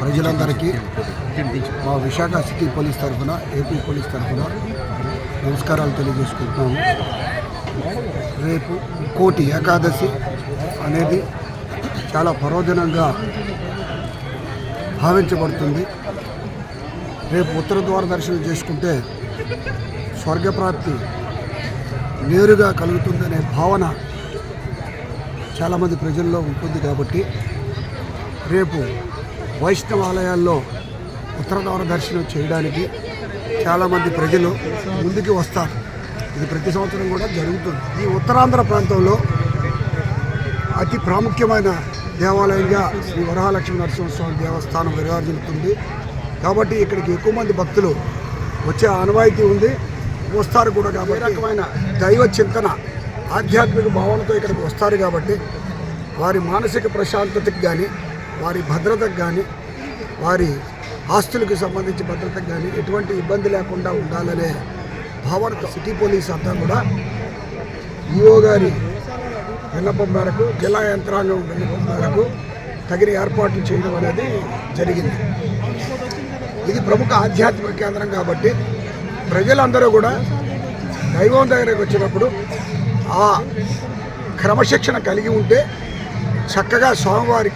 ప్రజలందరికీ మా Visakha city police తరఫున ఏపీ పోలీస్ తరఫున నమస్కారాలు తెలియజేసుకుంటున్నాము. రేపు కోటి ఏకాదశి అనేది చాలా పరోధనంగా భావించబడుతుంది. రేపు ఉత్తర ద్వార దర్శనం చేసుకుంటే స్వర్గప్రాప్తి నేరుగా కలుగుతుందనే భావన చాలామంది ప్రజల్లో ఉంటుంది కాబట్టి రేపు వైష్ణవ ఆలయాల్లో దర్శనం చేయడానికి చాలామంది ప్రజలు ముందుకు వస్తారు. ఇది ప్రతి సంవత్సరం కూడా జరుగుతుంది. ఈ ఉత్తరాంధ్ర ప్రాంతంలో అతి ప్రాముఖ్యమైన దేవాలయంగా శ్రీ వరహాలక్ష్మీ నరసింహస్వామి దేవస్థానం విరాజిల్లుతుంది. కాబట్టి ఇక్కడికి ఎక్కువ మంది భక్తులు వచ్చే ఆనవాయితీ ఉంది. వస్తారు కూడా కాబట్టి రకమైన దైవ చింతన ఆధ్యాత్మిక భావనతో ఇక్కడికి వస్తారు కాబట్టి వారి మానసిక ప్రశాంతతకి కానీ వారి భద్రతకు కానీ వారి ఆస్తులకు సంబంధించి భద్రతకు కానీ ఎటువంటి ఇబ్బంది లేకుండా ఉండాలనే భావనతో సిటీ పోలీస్ అంతా కూడా ఈఓ గారి విన్నపం మేరకు జిల్లా యంత్రాంగం విన్నపం మేరకు తగిన ఏర్పాట్లు చేయడం అనేది జరిగింది. ఇది ప్రముఖ ఆధ్యాత్మిక కేంద్రం కాబట్టి ప్రజలందరూ కూడా దైవం దగ్గరకు వచ్చినప్పుడు ఆ క్రమశిక్షణ కలిగి ఉంటే చక్కగా స్వామివారి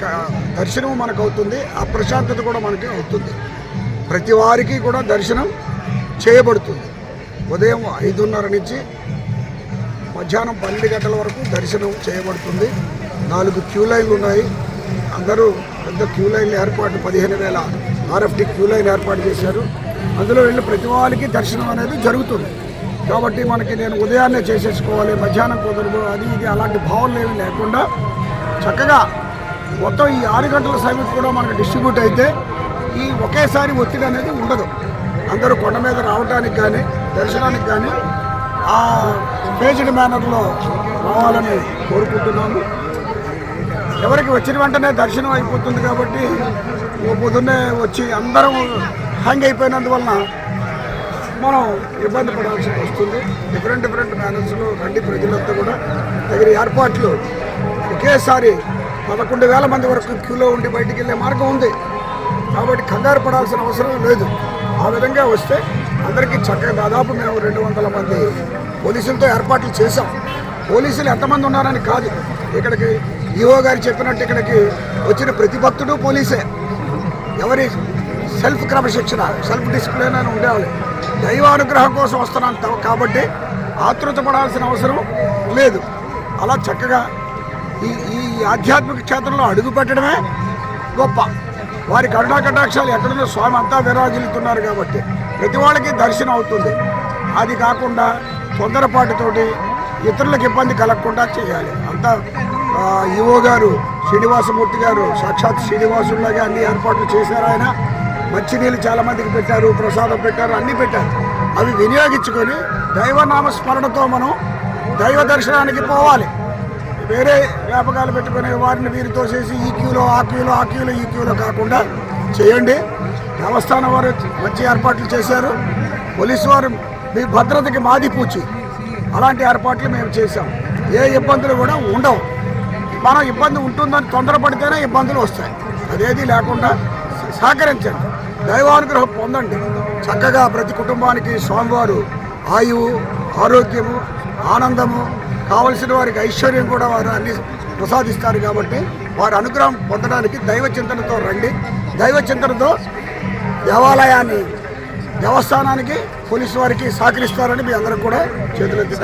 దర్శనం మనకు అవుతుంది ఆ ప్రశాంతత కూడా మనకి అవుతుంది. ప్రతి వారికి కూడా దర్శనం చేయబడుతుంది. ఉదయం ఐదున్నర నుంచి మధ్యాహ్నం పన్నెండు గంటల వరకు దర్శనం చేయబడుతుంది. నాలుగు క్యూ లైన్లు ఉన్నాయి. అందరూ పెద్ద క్యూ లైన్లు ఏర్పాటు పదిహేను వేల ఆర్ఎఫ్టీ క్యూ లైన్ ఏర్పాటు చేశారు. అందులో వెళ్ళి ప్రతి వాళ్ళకి దర్శనం అనేది జరుగుతుంది. కాబట్టి మనకి నేను ఉదయాన్నే చేసేసుకోవాలి మధ్యాహ్నం కుదరదు అది ఇది అలాంటి భావనలు ఏమీ లేకుండా చక్కగా మొత్తం ఈ ఆరు గంటల సమయం కూడా మనకు డిస్ట్రిబ్యూట్ అయితే ఈ ఒకేసారి ఒత్తిడి అనేది ఉండదు. అందరూ కొండ మీద రావడానికి కానీ దర్శనానికి కానీ ఆ పేజ్డ్ మేనర్లో రావాలని కోరుకుంటున్నాను ఎవరికి వచ్చిన వెంటనే దర్శనం అయిపోతుంది కాబట్టి పొద్దున్నే వచ్చి అందరం హ్యాంగ్ అయిపోయినందువలన మనం ఇబ్బంది పడాల్సి వస్తుంది. డిఫరెంట్ డిఫరెంట్ మేనర్స్లో రండి ప్రజలంతా కూడా తగిన ఏర్పాట్లు ఒకేసారి పదకొండు వేల మంది వరకు క్యూలో ఉండి బయటికి వెళ్ళే మార్గం ఉంది. కాబట్టి కంగారు పడాల్సిన అవసరం లేదు. ఆ విధంగా వస్తే అందరికీ చక్కగా దాదాపు మేము రెండు వందల మంది పోలీసులతో ఏర్పాట్లు చేశాం. పోలీసులు ఎంతమంది ఉన్నారని కాదు. ఇక్కడికి ఈఓ గారు చెప్పినట్టు ఇక్కడికి వచ్చిన ప్రతి భక్తుడు పోలీసే. ఎవరి సెల్ఫ్ క్రమశిక్షణ సెల్ఫ్ డిసిప్లిన్ అని ఉండేవాళ్ళు. దైవానుగ్రహం కోసం వస్తున్నాను కాబట్టి ఆతృత పడాల్సిన అవసరం లేదు. అలా చక్కగా ఈ ఈ ఆధ్యాత్మిక క్షేత్రంలో అడుగు పెట్టడమే గొప్ప. వారి కరుణా కటాక్షాలు ఎక్కడున్న స్వామి అంతా విరాజిల్లుతున్నారు కాబట్టి ప్రతి వాళ్ళకి దర్శనం అవుతుంది. అది కాకుండా తొందరపాటుతోటి ఇతరులకు ఇబ్బంది కలగకుండా చేయాలి. అంతా ఈవో గారు శ్రీనివాసమూర్తి గారు సాక్షాత్ శ్రీనివాసుల్లాగా అన్ని ఏర్పాట్లు చేశారు ఆయన. మంచినీళ్ళు చాలామందికి పెట్టారు ప్రసాదం పెట్టారు అన్నీ పెట్టారు. అవి వినియోగించుకొని దైవనామ స్మరణతో మనం దైవ దర్శనానికి పోవాలి. వేరే వ్యాపకాలు పెట్టుకునే వారిని వీరితో చేసి ఈ క్యూలో ఆ క్యూలో ఆ క్యూలో ఈ క్యూలో కాకుండా చేయండి. దేవస్థానం వారు మంచి ఏర్పాట్లు చేశారు. పోలీసు వారు మీ భద్రతకి మాది పూచి. అలాంటి ఏర్పాట్లు మేము చేశాం. ఏ ఇబ్బందులు కూడా ఉండవు. మనం ఇబ్బంది ఉంటుందని తొందరపడితేనే ఇబ్బందులు వస్తాయి. అదేది లేకుండా సహకరించండి. దైవానుగ్రహం పొందండి. చక్కగా ప్రతి కుటుంబానికి స్వామివారు ఆయువు ఆరోగ్యము ఆనందము కావలసిన వారికి ఐశ్వర్యం కూడా వారు అన్ని ప్రసాదిస్తారు కాబట్టి వారి అనుగ్రహం పొందడానికి దైవ చింతనతో రండి. దైవ చింతనతో దేవాలయాన్ని దేవస్థానానికి పోలీసు వారికి సహకరిస్తారని మీ అందరం కూడా చేతులెత్తి